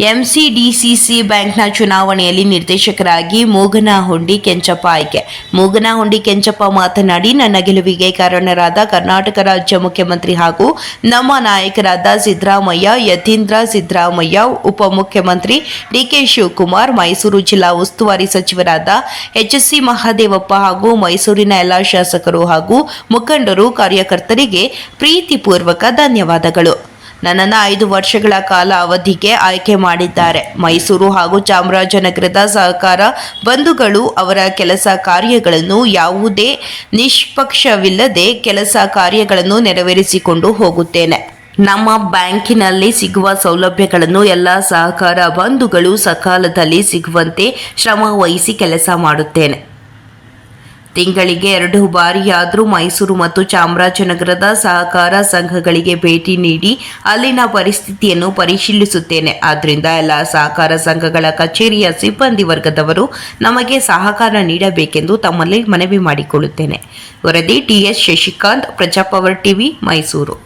ಎಂಸಿಡಿಸಿಸಿ ಬ್ಯಾಂಕ್ನ ಚುನಾವಣೆಯಲ್ಲಿ ನಿರ್ದೇಶಕರಾಗಿ ಮೂಗನಹುಂಡಿ ಕೆಂಚಪ್ಪ ಆಯ್ಕೆ. ಮೂಗನಹುಂಡಿ ಕೆಂಚಪ್ಪ ಮಾತನಾಡಿ, ನನ್ನ ಗೆಲುವಿಗೆ ಕಾರಣರಾದ ಕರ್ನಾಟಕ ರಾಜ್ಯ ಮುಖ್ಯಮಂತ್ರಿ ಹಾಗೂ ನಮ್ಮ ನಾಯಕರಾದ ಸಿದ್ದರಾಮಯ್ಯ, ಯತೀಂದ್ರ ಸಿದ್ದರಾಮಯ್ಯ, ಉಪಮುಖ್ಯಮಂತ್ರಿ ಡಿಕೆ ಶಿವಕುಮಾರ್, ಮೈಸೂರು ಜಿಲ್ಲಾ ಉಸ್ತುವಾರಿ ಸಚಿವರಾದ ಎಚ್ಎಸ್ಸಿ ಮಹಾದೇವಪ್ಪ ಹಾಗೂ ಮೈಸೂರಿನ ಎಲ್ಲ ಶಾಸಕರು ಹಾಗೂ ಮುಖಂಡರು ಕಾರ್ಯಕರ್ತರಿಗೆ ಪ್ರೀತಿಪೂರ್ವಕ ಧನ್ಯವಾದಗಳು. ನನ್ನನ್ನು ಐದು ವರ್ಷಗಳ ಕಾಲ ಅವಧಿಗೆ ಆಯ್ಕೆ ಮಾಡಿದ್ದಾರೆ. ಮೈಸೂರು ಹಾಗೂ ಚಾಮರಾಜನಗರದ ಸಹಕಾರ ಬಂಧುಗಳು ಅವರ ಕೆಲಸ ಕಾರ್ಯಗಳನ್ನು ಯಾವುದೇ ನಿಷ್ಪಕ್ಷವಿಲ್ಲದೆ ಕೆಲಸ ಕಾರ್ಯಗಳನ್ನು ನೆರವೇರಿಸಿಕೊಂಡು ಹೋಗುತ್ತೇನೆ. ನಮ್ಮ ಬ್ಯಾಂಕಿನಲ್ಲಿ ಸಿಗುವ ಸೌಲಭ್ಯಗಳನ್ನು ಎಲ್ಲ ಸಹಕಾರ ಬಂಧುಗಳು ಸಕಾಲದಲ್ಲಿ ಸಿಗುವಂತೆ ಶ್ರಮ ವಹಿಸಿ ಕೆಲಸ ಮಾಡುತ್ತೇನೆ. ತಿಂಗಳಿಗೆ ಎರಡು ಬಾರಿಯಾದರೂ ಮೈಸೂರು ಮತ್ತು ಚಾಮರಾಜನಗರದ ಸಹಕಾರ ಸಂಘಗಳಿಗೆ ಭೇಟಿ ನೀಡಿ ಅಲ್ಲಿನ ಪರಿಸ್ಥಿತಿಯನ್ನು ಪರಿಶೀಲಿಸುತ್ತೇನೆ. ಆದ್ದರಿಂದ ಎಲ್ಲ ಸಹಕಾರ ಸಂಘಗಳ ಕಚೇರಿಯ ಸಿಬ್ಬಂದಿ ವರ್ಗದವರು ನಮಗೆ ಸಹಕಾರ ನೀಡಬೇಕೆಂದು ತಮ್ಮಲ್ಲಿ ಮನವಿ ಮಾಡಿಕೊಳ್ಳುತ್ತೇನೆ. ವರದಿ ಟಿಎಸ್ ಶಶಿಕಾಂತ್, ಪ್ರಜಾಪವರ್ ಟಿವಿ ಮೈಸೂರು.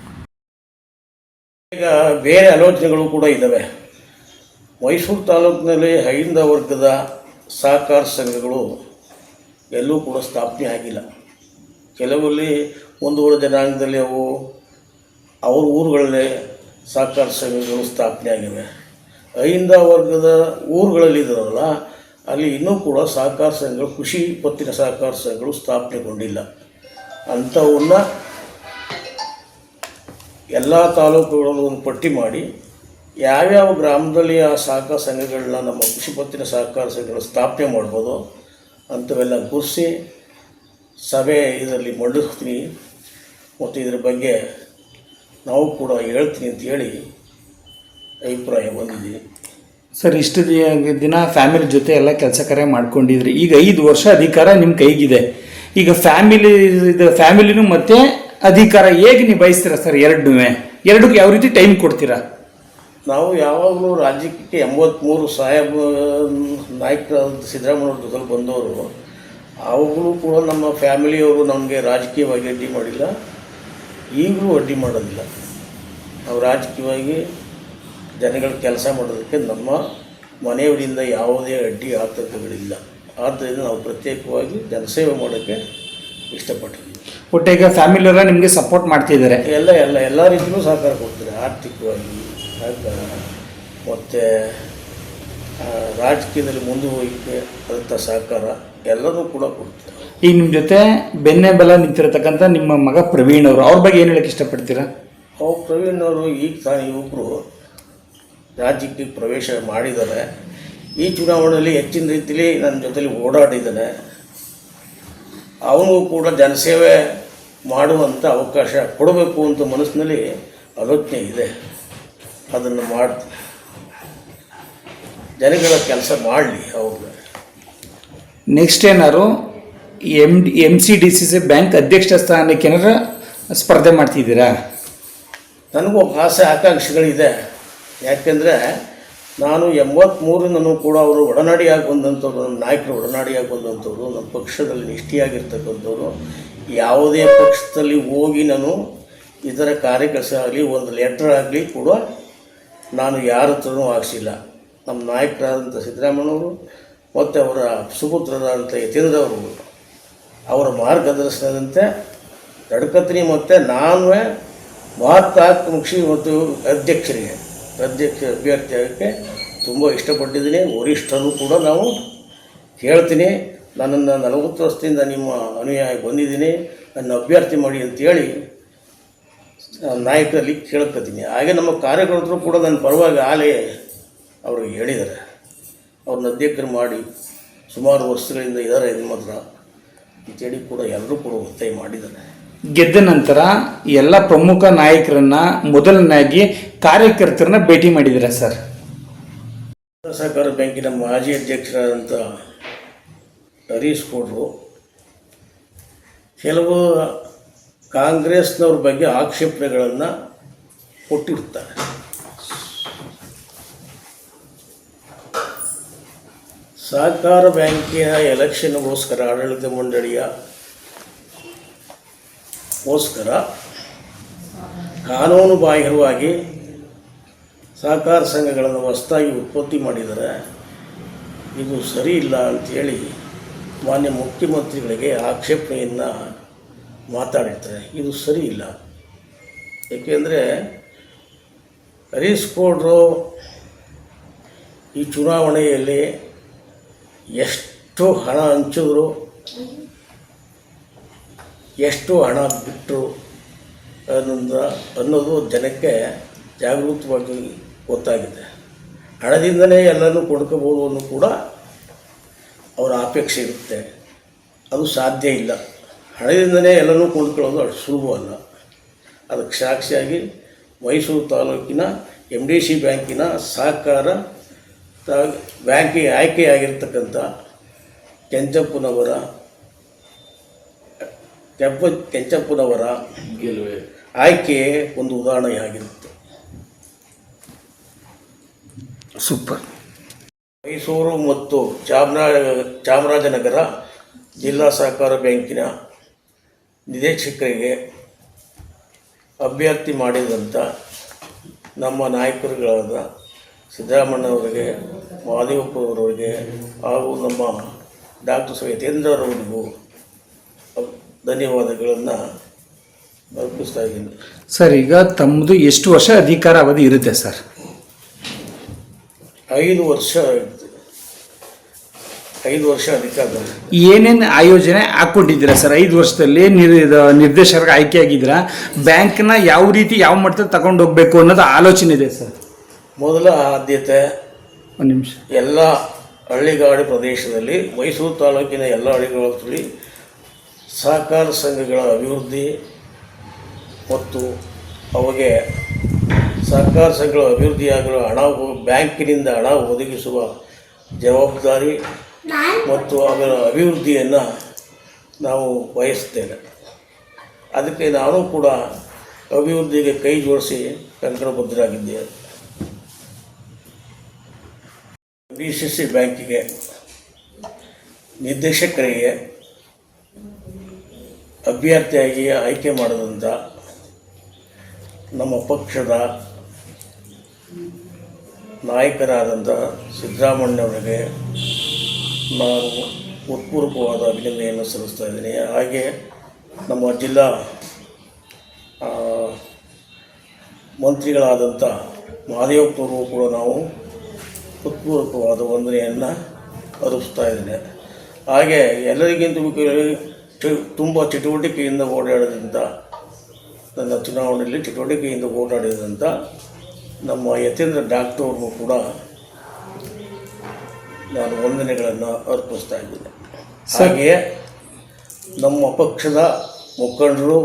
ಈಗ ಬೇರೆ ಆಲೋಚನೆಗಳು ಕೂಡ ಇದ್ದಾವೆ. ಮೈಸೂರು ತಾಲೂಕಿನಲ್ಲಿ ಹೈಂದ ವರ್ಗದ ಸಹಕಾರ ಸಂಘಗಳು ಎಲ್ಲೂ ಕೂಡ ಸ್ಥಾಪನೆ ಆಗಿಲ್ಲ. ಕೆಲವಲ್ಲಿ ಒಂದೂವರೆ ಜನಾಂಗದಲ್ಲಿ ಅವು, ಅವ್ರ ಊರುಗಳಲ್ಲೇ ಸಹಕಾರ ಸಂಘಗಳು ಸ್ಥಾಪನೆ ಆಗಿವೆ. ಅಹಿಂದ ವರ್ಗದ ಊರುಗಳಲ್ಲಿ ಇದ್ದಾರಲ್ಲ, ಅಲ್ಲಿ ಇನ್ನೂ ಕೂಡ ಸಹಕಾರ ಸಂಘಗಳು, ಕೃಷಿ ಪತ್ತಿನ ಸಹಕಾರ ಸಂಘಗಳು ಸ್ಥಾಪನೆಗೊಂಡಿಲ್ಲ. ಅಂಥವನ್ನ ಎಲ್ಲ ತಾಲೂಕುಗಳಲ್ಲೂ ಒಂದು ಪಟ್ಟಿ ಮಾಡಿ, ಯಾವ್ಯಾವ ಗ್ರಾಮದಲ್ಲಿ ಆ ಸಹಕಾರ ಸಂಘಗಳನ್ನ ನಮ್ಮ ಕೃಷಿ ಪತ್ತಿನ ಸಹಕಾರ ಸಂಘಗಳು ಸ್ಥಾಪನೆ ಮಾಡ್ಬೋದು ಅಂಥವೆಲ್ಲ ಕೂರಿಸಿ ಸಭೆ ಇದರಲ್ಲಿ ಮಂಡಿಸ್ತೀನಿ ಮತ್ತು ಇದ್ರ ಬಗ್ಗೆ ನಾವು ಕೂಡ ಹೇಳ್ತೀನಿ ಅಂತ ಹೇಳಿ ಅಭಿಪ್ರಾಯ ಬಂದಿದ್ದೀನಿ ಸರ್, ಇಷ್ಟು ದಿನ ಫ್ಯಾಮಿಲಿ ಜೊತೆ ಎಲ್ಲ ಕೆಲಸ ಕರೆ ಮಾಡ್ಕೊಂಡಿದ್ರಿ. ಈಗ ಐದು ವರ್ಷ ಅಧಿಕಾರ ನಿಮ್ಮ ಕೈಗಿದೆ. ಈಗ ಫ್ಯಾಮಿಲಿ, ಇದು ಫ್ಯಾಮಿಲಿನೂ ಮತ್ತೆ ಅಧಿಕಾರ ಹೇಗೆ ನಿಭಾಯಿಸ್ತೀರಾ ಸರ್ ಎರಡೂ ಎರಡಕ್ಕೆ ಯಾವ ರೀತಿ ಟೈಮ್ ಕೊಡ್ತೀರಾ? ನಾವು ಯಾವಾಗಲೂ ರಾಜ್ಯಕ್ಕೆ ಎಂಬತ್ತ್ಮೂರು ಸಾಹೇಬ ನಾಯ್ಕ ಸಿದ್ದರಾಮಯ್ಯವ್ರ ಜೊತೆಲಿ ಬಂದವರು. ಅವಾಗಲೂ ಕೂಡ ನಮ್ಮ ಫ್ಯಾಮಿಲಿಯವರು ನಮಗೆ ರಾಜಕೀಯವಾಗಿ ಅಡ್ಡಿ ಮಾಡಿಲ್ಲ. ಈಗಲೂ ಅಡ್ಡಿ ಮಾಡೋದಿಲ್ಲ. ನಾವು ರಾಜಕೀಯವಾಗಿ ಜನಗಳ ಕೆಲಸ ಮಾಡೋದಕ್ಕೆ ನಮ್ಮ ಮನೆಯವರಿಂದ ಯಾವುದೇ ಅಡ್ಡಿ ಆತಂಕಗಳಿಲ್ಲ. ಆದ್ದರಿಂದ ನಾವು ಪ್ರತ್ಯೇಕವಾಗಿ ಜನಸೇವೆ ಮಾಡೋಕ್ಕೆ ಇಷ್ಟಪಟ್ಟಿದ್ದೀವಿ. ಒಟ್ಟಿಗೆ ಈಗ ಫ್ಯಾಮಿಲಿ ಎಲ್ಲ ನಿಮಗೆ ಸಪೋರ್ಟ್ ಮಾಡ್ತಿದ್ದಾರೆ. ಎಲ್ಲ ಎಲ್ಲ ಎಲ್ಲ ರೀತಿಯೂ ಸಹಕಾರ ಕೊಡ್ತಾರೆ ಆರ್ಥಿಕವಾಗಿ. ಮತ್ತು ರಾಜಕೀಯದಲ್ಲಿ ರಾಜಕೀಯದಲ್ಲಿ ಮುಂದುವರಿಕೆ ಅದಂಥ ಸಹಕಾರ ಎಲ್ಲರೂ ಕೂಡ ಕೊಡ್ತಾರೆ. ಈಗ ನಿಮ್ಮ ಜೊತೆ ಬೆನ್ನೆ ಬೆಲ ನಿಂತಿರತಕ್ಕಂಥ ನಿಮ್ಮ ಮಗ ಪ್ರವೀಣ್ ಅವರು ಅವ್ರ ಬಗ್ಗೆ ಏನು ಹೇಳಕ್ಕೆ ಇಷ್ಟಪಡ್ತೀರಾ? ಅವ್ರು ಪ್ರವೀಣ್ ಅವರು ಈಗ ತಾನು ಯುವಕರು ರಾಜ್ಯಕ್ಕೆ ಪ್ರವೇಶ ಮಾಡಿದ್ದಾರೆ. ಈ ಚುನಾವಣೆಯಲ್ಲಿ ಹೆಚ್ಚಿನ ರೀತಿಯಲ್ಲಿ ನನ್ನ ಜೊತೆಲಿ ಓಡಾಡಿದ್ದಾನೆ ಅವನಿಗೂ ಕೂಡ ಜನಸೇವೆ ಮಾಡುವಂಥ ಅವಕಾಶ ಕೊಡಬೇಕು ಅಂತ ಮನಸ್ಸಿನಲ್ಲಿ ಆಲೋಚನೆ ಇದೆ. ಅದನ್ನು ಮಾಡಿ ಜನಗಳ ಕೆಲಸ ಮಾಡಲಿ ಹೌದು. ನೆಕ್ಸ್ಟ್ ಏನಾದ್ರು M M C D C C bank ಅಧ್ಯಕ್ಷ ಸ್ಥಾನಕ್ಕೆ ಏನಾರ ಸ್ಪರ್ಧೆ ಮಾಡ್ತಿದ್ದೀರಾ? ನನಗೂ ಆಸೆ ಆಕಾಂಕ್ಷೆಗಳಿದೆ. ಯಾಕೆಂದರೆ ನಾನು ಎಂಬತ್ತ್ಮೂರನೂ ಕೂಡ ಅವರು ಒಡನಾಡಿಯಾಗಿ ಬಂದಂಥವ್ರು ನಮ್ಮ ನಾಯಕರು ಒಡನಾಡಿಯಾಗಿ ಬಂದಂಥವ್ರು ನಮ್ಮ ಪಕ್ಷದಲ್ಲಿ ನಿಷ್ಠಿಯಾಗಿರ್ತಕ್ಕಂಥವ್ರು ಯಾವುದೇ ಪಕ್ಷದಲ್ಲಿ ಹೋಗಿ ನಾನು ಇದರ ಕಾರ್ಯಕರ್ತ ಆಗಲಿ ಒಂದು ಲೆಟ್ರ್ ಆಗಲಿ ಕೂಡ ನಾನು ಯಾರ ಹತ್ರನೂ ಹಾಕ್ಸಿಲ್ಲ ನಮ್ಮ ನಾಯಕರಾದಂಥ ಸಿದ್ದರಾಮಯ್ಯವರು ಮತ್ತು ಅವರ ಸುಪುತ್ರರಾದಂಥ ಯತೀಂದ್ರವರು ಅವರ ಮಾರ್ಗದರ್ಶನದಂತೆ ನಡ್ಕತೀನಿ ಮತ್ತು ನಾನು ಮಹತ್ವಾಕಾಂಕ್ಷಿ ಮತ್ತು ಅಧ್ಯಕ್ಷರಿಗೆ, ಅಧ್ಯಕ್ಷ ಅಭ್ಯರ್ಥಿ ಆಗೋಕ್ಕೆ ತುಂಬ ಇಷ್ಟಪಟ್ಟಿದ್ದೀನಿ. ವರಿಷ್ಠರು ಕೂಡ ನಾವು ಹೇಳ್ತೀನಿ. ನನ್ನನ್ನು ನಲವತ್ತು ವರ್ಷದಿಂದ ನಿಮ್ಮ ಅನುಯಾಯಿ ಬಂದಿದ್ದೀನಿ. ನನ್ನ ಅಭ್ಯರ್ಥಿ ಮಾಡಿ ಅಂತೇಳಿ ನಾಯಕರಲ್ಲಿ ಕೇಳ್ಕೊತೀನಿ. ಹಾಗೆ ನಮ್ಮ ಕಾರ್ಯಕರ್ತರು ಕೂಡ ನನ್ನ ಪರವಾಗಿ ಆಲೇ ಅವರು ಹೇಳಿದ್ದಾರೆ. ಅವ್ರನ್ನ ಅಧ್ಯಕ್ಷರು ಮಾಡಿ ಸುಮಾರು ವರ್ಷಗಳಿಂದ ಇದ್ದಾರೆ ಇದು ಮಾತ್ರ ಅಂತೇಳಿ ಕೂಡ ಎಲ್ಲರೂ ಕೂಡ ಒತ್ತಾಯ ಮಾಡಿದ್ದಾರೆ. ಗೆದ್ದ ನಂತರ ಎಲ್ಲ ಪ್ರಮುಖ ನಾಯಕರನ್ನ ಮೊದಲನಾಗಿ ಕಾರ್ಯಕರ್ತರನ್ನ ಭೇಟಿ ಮಾಡಿದ್ದೀರಾ ಸರ್? ಸಹಕಾರ ಬ್ಯಾಂಕಿನ ಮಾಜಿ ಅಧ್ಯಕ್ಷರಾದಂಥ ಹರೀಶ್ ಕೊಡ್ರು ಕೆಲವು ಕಾಂಗ್ರೆಸ್ನವ್ರ ಬಗ್ಗೆ ಆಕ್ಷೇಪಣೆಗಳನ್ನು ಕೊಟ್ಟಿರ್ತಾರೆ. ಸಹಕಾರ ಬ್ಯಾಂಕಿನ ಎಲೆಕ್ಷನ್ಗೋಸ್ಕರ ಆಡಳಿತ ಮಂಡಳಿಯ ಗೋಸ್ಕರ ಕಾನೂನು ಬಾಹಿರವಾಗಿ ಸಹಕಾರ ಸಂಘಗಳನ್ನು ಹೊಸದಾಗಿ ಉತ್ಪತ್ತಿ ಮಾಡಿದರೆ ಇದು ಸರಿ ಇಲ್ಲ ಅಂಥೇಳಿ ಮಾನ್ಯ ಮುಖ್ಯಮಂತ್ರಿಗಳಿಗೆ ಆಕ್ಷೇಪಣೆಯನ್ನು ಮಾತಾಡಿರ್ತಾರೆ, ಇದು ಸರಿ ಇಲ್ಲ. ಏಕೆಂದರೆ ಹರೀಶ್ ಕೋಡ್ರು ಈ ಚುನಾವಣೆಯಲ್ಲಿ ಎಷ್ಟು ಹಣ ಹಂಚಿದ್ರು, ಎಷ್ಟು ಹಣ ಬಿಟ್ಟರು ಅನ್ನೋದ ಅನ್ನೋದು ಜನಕ್ಕೆ ಜಾಗೃತವಾಗಿ ಗೊತ್ತಾಗಿದೆ. ಹಣದಿಂದಲೇ ಎಲ್ಲನೂ ಕೊಡ್ಕೋಬೋದು ಅನ್ನೋ ಕೂಡ ಅವರ ಅಪೇಕ್ಷೆ ಇರುತ್ತೆ. ಅದು ಸಾಧ್ಯ ಇಲ್ಲ. ಹಣದಿಂದಲೇ ಎಲ್ಲನೂ ಕೊಂಡ್ಕೊಳ್ಳೋದು ಅಷ್ಟು ಸುಲಭವಲ್ಲ ಅದಕ್ಕೆ ಸಾಕ್ಷಿಯಾಗಿ ಮೈಸೂರು ತಾಲೂಕಿನ ಎಂ ಡಿ ಸಿ ಬ್ಯಾಂಕಿನ ಸಹಕಾರ ತ- ಬ್ಯಾಂಕಿಗೆ ಆಯ್ಕೆಯಾಗಿರ್ತಕ್ಕಂಥ ಕೆಂಚಪ್ಪನವರ ಕೆಂಪ ಕೆಂಚಪ್ಪನವರ ಆಯ್ಕೆ ಒಂದು ಉದಾಹರಣೆಯಾಗಿರುತ್ತೆ ಸೂಪರ್. ಮೈಸೂರು ಮತ್ತು ಚಾಮರಾಜ ಚಾಮರಾಜನಗರ ಜಿಲ್ಲಾ ಸಹಕಾರ ಬ್ಯಾಂಕಿನ ನಿರ್ದೇಶಕರಿಗೆ ಅಭ್ಯರ್ಥಿ ಮಾಡಿದಂಥ ನಮ್ಮ ನಾಯಕರುಗಳಾದ ಸಿದ್ದರಾಮಣ್ಣವರಿಗೆ ಮಹಾದೇವಪ್ಪನವರಿಗೆ ಹಾಗೂ ನಮ್ಮ ಡಾಕ್ಟರ್ ಸೈತೇಂದ್ರರವರಿಗೂ ಧನ್ಯವಾದಗಳನ್ನು ಅರ್ಪಿಸ್ತಾ ಇದ್ದೀನಿ. ಸರ್ ಈಗ ತಮ್ಮದು ಎಷ್ಟು ವರ್ಷ ಅಧಿಕಾರ ಅವಧಿ ಇರುತ್ತೆ ಸರ್? ಐದು ವರ್ಷ. ಐದು ವರ್ಷ ಏನೇನು ಆಯೋಜನೆ ಹಾಕ್ಕೊಂಡಿದ್ದೀರಾ ಸರ್? ಐದು ವರ್ಷದಲ್ಲಿ ನಿರ್ ಆಯ್ಕೆ ಆಗಿದ್ದೀರಾ ಬ್ಯಾಂಕ್ನ ಯಾವ ರೀತಿ ಯಾವ ಮಟ್ಟದಲ್ಲಿ ತಗೊಂಡು ಹೋಗ್ಬೇಕು ಅನ್ನೋದು ಆಲೋಚನೆ ಇದೆ ಸರ್. ಮೊದಲ ಆದ್ಯತೆ ಒಂದು ನಿಮಿಷ. ಎಲ್ಲ ಹಳ್ಳಿಗಾಡು ಪ್ರದೇಶದಲ್ಲಿ ಮೈಸೂರು ತಾಲೂಕಿನ ಎಲ್ಲ ಹಳ್ಳಿಗಳಲ್ಲಿ ಸಹಕಾರ ಸಂಘಗಳ ಅಭಿವೃದ್ಧಿ ಮತ್ತು ಅವಗೆ ಸಹಕಾರ ಸಂಘಗಳ ಅಭಿವೃದ್ಧಿಯಾಗಲು ಹಣ ಬ್ಯಾಂಕಿನಿಂದ ಹಣ ಒದಗಿಸುವ ಜವಾಬ್ದಾರಿ ಮತ್ತು ಅದರ ಅಭಿವೃದ್ಧಿಯನ್ನು ನಾವು ಬಯಸ್ತೇನೆ ಅದಕ್ಕೆ ನಾನು ಕೂಡ ಅಭಿವೃದ್ಧಿಗೆ ಕೈ ಜೋಡಿಸಿ ಕಂಕಣಬದ್ಧರಾಗಿದ್ದೇನೆ. ಬಿ ಸಿ ಸಿ ಬ್ಯಾಂಕಿಗೆ ನಿರ್ದೇಶಕರಿಗೆ ಅಭ್ಯರ್ಥಿಯಾಗಿ ಆಯ್ಕೆ ಮಾಡಿದಂಥ ನಮ್ಮ ಪಕ್ಷದ ನಾಯಕರಾದಂಥ ಸಿದ್ದರಾಮಣ್ಣವರಿಗೆ ನಾನು ಉತ್ಪೂರ್ವಕವಾದ ಅಭಿನಂದನೆಯನ್ನು ಸಲ್ಲಿಸ್ತಾ ಇದ್ದೀನಿ. ಹಾಗೆ ನಮ್ಮ ಜಿಲ್ಲಾ ಮಂತ್ರಿಗಳಾದಂಥ ಮಹಾದೇವಪ್ಪರು ಕೂಡ ನಾವು ಹೃತ್ಪೂರ್ವಕವಾದ ವಂದನೆಯನ್ನು ಅರ್ಪಿಸ್ತಾ ಇದ್ದೇನೆ. ಹಾಗೆ ಎಲ್ಲರಿಗಿಂತ ತುಂಬ ಚಟುವಟಿಕೆಯಿಂದ ಓಡಾಡಿದಂಥ, ನನ್ನ ಚುನಾವಣೆಯಲ್ಲಿ ಚಟುವಟಿಕೆಯಿಂದ ಓಡಾಡಿದಂಥ ನಮ್ಮ ಯತೇಂದ್ರ ಡಾಕ್ಟರ್ ಕೂಡ ನಾನು ವಂದನೆಗಳನ್ನು ಅರ್ಪಿಸ್ತಾ ಇದ್ದೇನೆ. ಹಾಗೆಯೇ ನಮ್ಮ ಪಕ್ಷದ ಮುಖಂಡರು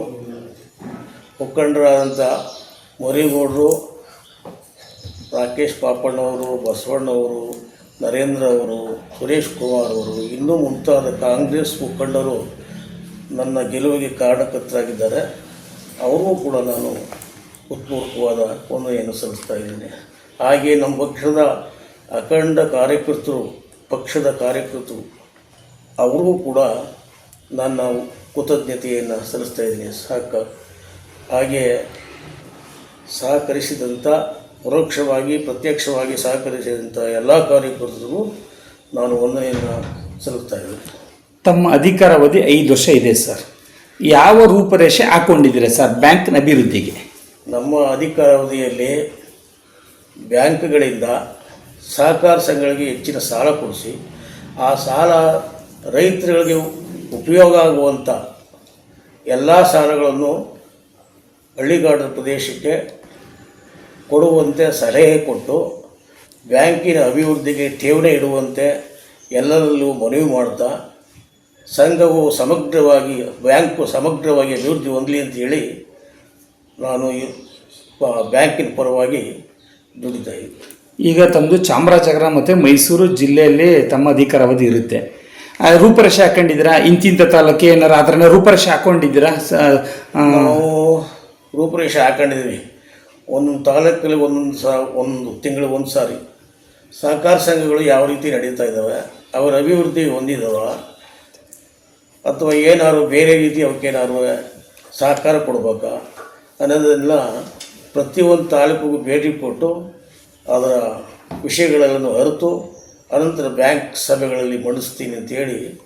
ಮುಖಂಡರಾದಂಥ ಮರಿಗೌಡರು ರಾಕೇಶ್ ಪಾಪಣ್ಣವರು ಬಸವಣ್ಣವರು ನರೇಂದ್ರ ಅವರು ಸುರೇಶ್ ಕುಮಾರ್ ಅವರು ಇನ್ನೂ ಮುಂತಾದ ಕಾಂಗ್ರೆಸ್ ಮುಖಂಡರು ನನ್ನ ಗೆಲುವಿಗೆ ಕಾರಣಕರ್ತರಾಗಿದ್ದಾರೆ. ಅವ್ರಿಗೂ ಕೂಡ ನಾನು ಉತ್ಪೂರ್ವಕವಾದ ವಂದನೆಯನ್ನು ಸಲ್ಲಿಸ್ತಾ ಇದ್ದೀನಿ. ಹಾಗೆ ನಮ್ಮ ಪಕ್ಷದ ಅಖಂಡ ಕಾರ್ಯಕರ್ತರು ಪಕ್ಷದ ಕಾರ್ಯಕರ್ತರು ಅವರಿಗೂ ಕೂಡ ನನ್ನ ಕೃತಜ್ಞತೆಯನ್ನು ಸಲ್ಲಿಸ್ತಾ ಇದ್ದೀನಿ. ಸಹಕ ಹಾಗೆ ಸಹಕರಿಸಿದಂಥ ಪರೋಕ್ಷವಾಗಿ ಪ್ರತ್ಯಕ್ಷವಾಗಿ ಸಹಕರಿಸಿದಂಥ ಎಲ್ಲ ಕಾರ್ಯಕರ್ತರಿಗೂ ನಾನು ವಂದನೆಯನ್ನು ಸಲ್ಲಿಸ್ತಾ ಇದ್ದೀನಿ. ತಮ್ಮ ಅಧಿಕಾರಾವಧಿ ಐದು ವರ್ಷ ಇದೆ ಸರ್. ಯಾವ ರೂಪರೇಷೆ ಹಾಕ್ಕೊಂಡಿದ್ದೀರಾ ಸರ್ ಬ್ಯಾಂಕ್ನ ಅಭಿವೃದ್ಧಿಗೆ? ನಮ್ಮ ಅಧಿಕಾರಾವಧಿಯಲ್ಲಿ ಬ್ಯಾಂಕ್ಗಳಿಂದ ಸಹಕಾರ ಸಂಘಗಳಿಗೆ ಹೆಚ್ಚಿನ ಸಾಲ ಕೊಡಿಸಿ, ಆ ಸಾಲ ರೈತರುಗಳಿಗೆ ಉಪಯೋಗ ಆಗುವಂಥ ಎಲ್ಲ ಸಾಲಗಳನ್ನು ಹಳ್ಳಿಗಾಡು ಪ್ರದೇಶಕ್ಕೆ ಕೊಡುವಂತೆ ಸಲಹೆ ಕೊಟ್ಟು, ಬ್ಯಾಂಕಿನ ಅಭಿವೃದ್ಧಿಗೆ ಠೇವಣಿ ಇಡುವಂತೆ ಎಲ್ಲರಲ್ಲೂ ಮನವಿ ಮಾಡ್ತಾ, ಸಂಘವು ಸಮಗ್ರವಾಗಿ, ಬ್ಯಾಂಕು ಸಮಗ್ರವಾಗಿ ಅಭಿವೃದ್ಧಿ ಹೊಂದಲಿ ಅಂತ ಹೇಳಿ ನಾನು ಬ್ಯಾಂಕಿನ ಪರವಾಗಿ ದುಡಿತಾ ಇದ್ದೀನಿ. ಈಗ ತಮ್ಮದು ಚಾಮರಾಜನಗರ ಮತ್ತು ಮೈಸೂರು ಜಿಲ್ಲೆಯಲ್ಲಿ ತಮ್ಮ ಅಧಿಕಾರಾವಧಿ ಇರುತ್ತೆ. ಆ, ರೂಪರೇಷೆ ಹಾಕೊಂಡಿದ್ದೀರಾ? ಇಂತಿಂಥ ತಾಲೂಕು ಏನಾರು ಆ ಥರನೇ ರೂಪರೇಷೆ ಹಾಕೊಂಡಿದ್ದೀರಾ? ನಾವು ರೂಪರೇಷೆ ಹಾಕೊಂಡಿದ್ದೀವಿ. ಒಂದೊಂದು ತಾಲೂಕಲ್ಲಿ ಒಂದೊಂದು ಸಾ ಒಂದು ತಿಂಗಳು ಒಂದು ಸಾರಿ. ಸಹಕಾರ ಸಂಘಗಳು ಯಾವ ರೀತಿ ನಡೀತಾ ಇದ್ದಾವೆ ಅವರ ಅಭಿವೃದ್ಧಿ ಹೊಂದಿದಾವ ಅಥವಾ ಏನಾದ್ರು ಬೇರೆ ರೀತಿ ಅವಕ್ಕೇನಾದ್ರು ಸಹಕಾರ ಕೊಡ್ಬೇಕಾ ಅನ್ನೋದನ್ನೆಲ್ಲ ಪ್ರತಿಯೊಂದು ತಾಲೂಕಿಗೂ ಭೇಟಿ ಕೊಟ್ಟು ಅದರ ವಿಷಯಗಳನ್ನು ಅರಿತು ಅನಂತರ ಬ್ಯಾಂಕ್ ಸಭೆಗಳಲ್ಲಿ ಮಂಡಿಸ್ತೀನಿ ಅಂತೇಳಿ